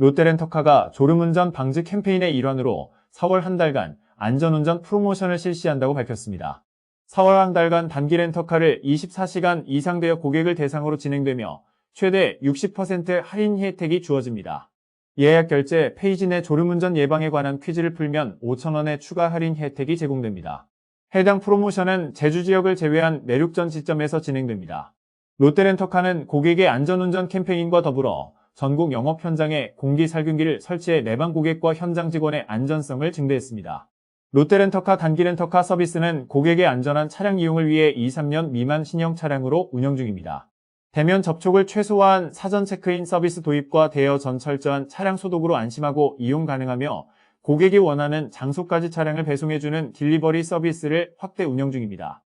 롯데렌터카가 졸음운전 방지 캠페인의 일환으로 4월 한 달간 안전운전 프로모션을 실시한다고 밝혔습니다. 4월 한 달간 단기 렌터카를 24시간 이상 되어 고객을 대상으로 진행되며 최대 60% 할인 혜택이 주어집니다. 예약 결제 페이지 내 졸음운전 예방에 관한 퀴즈를 풀면 5,000원의 추가 할인 혜택이 제공됩니다. 해당 프로모션은 제주 지역을 제외한 내륙 전 지점에서 진행됩니다. 롯데렌터카는 고객의 안전운전 캠페인과 더불어 전국 영업 현장에 공기 살균기를 설치해 내방 고객과 현장 직원의 안전성을 증대했습니다. 롯데렌터카 단기 렌터카 서비스는 고객의 안전한 차량 이용을 위해 2, 3년 미만 신형 차량으로 운영 중입니다. 대면 접촉을 최소화한 사전 체크인 서비스 도입과 대여 전 철저한 차량 소독으로 안심하고 이용 가능하며 고객이 원하는 장소까지 차량을 배송해주는 딜리버리 서비스를 확대 운영 중입니다.